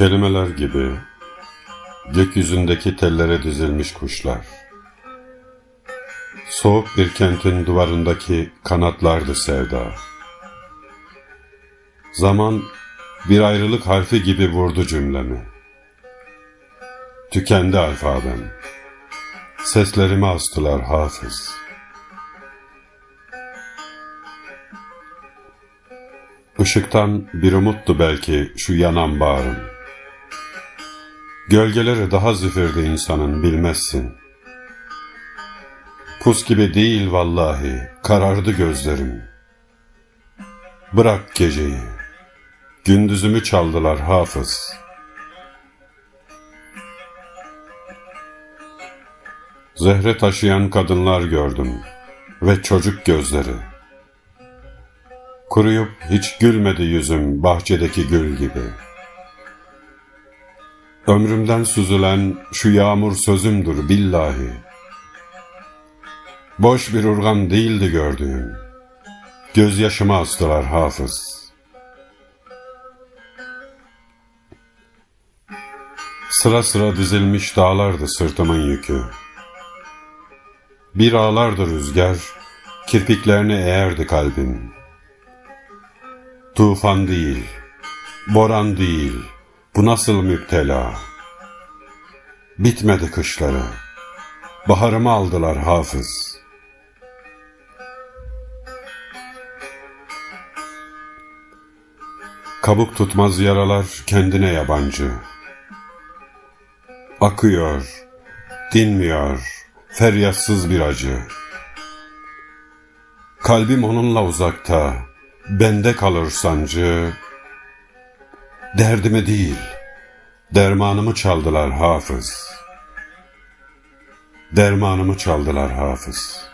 Kelimeler gibi gökyüzündeki tellere dizilmiş kuşlar. Soğuk bir kentin duvarındaki kanatlardı sevda. Zaman bir ayrılık harfi gibi vurdu cümlemi. Tükendi alfabem. Seslerimi astılar hafız. Işıktan bir umuttu belki şu yanan bağrım. Gölgeleri daha zifirdi insanın bilmezsin. Pus gibi değil vallahi, karardı gözlerim. Bırak geceyi, gündüzümü çaldılar hafız. Zehre taşıyan kadınlar gördüm ve çocuk gözleri. Kuruyup hiç gülmedi yüzüm bahçedeki gül gibi. Ömrümden süzülen şu yağmur sözümdür billahi. Boş bir urgan değildi gördüğüm. Gözyaşıma astılar hafız. Sıra sıra dizilmiş dağlardı sırtımın yükü. Bir ağlardı rüzgar, kirpiklerini eğerdi kalbim. Tufan değil, boran değil, bu nasıl müptela? Bitmedi kışları, baharımı aldılar hafız. Kabuk tutmaz yaralar kendine yabancı. Akıyor, dinmiyor, feryatsız bir acı. Kalbim onunla uzakta, bende kalır sancı. Derdimi değil, dermanımı çaldılar hafız. Dermanımı çaldılar hafız.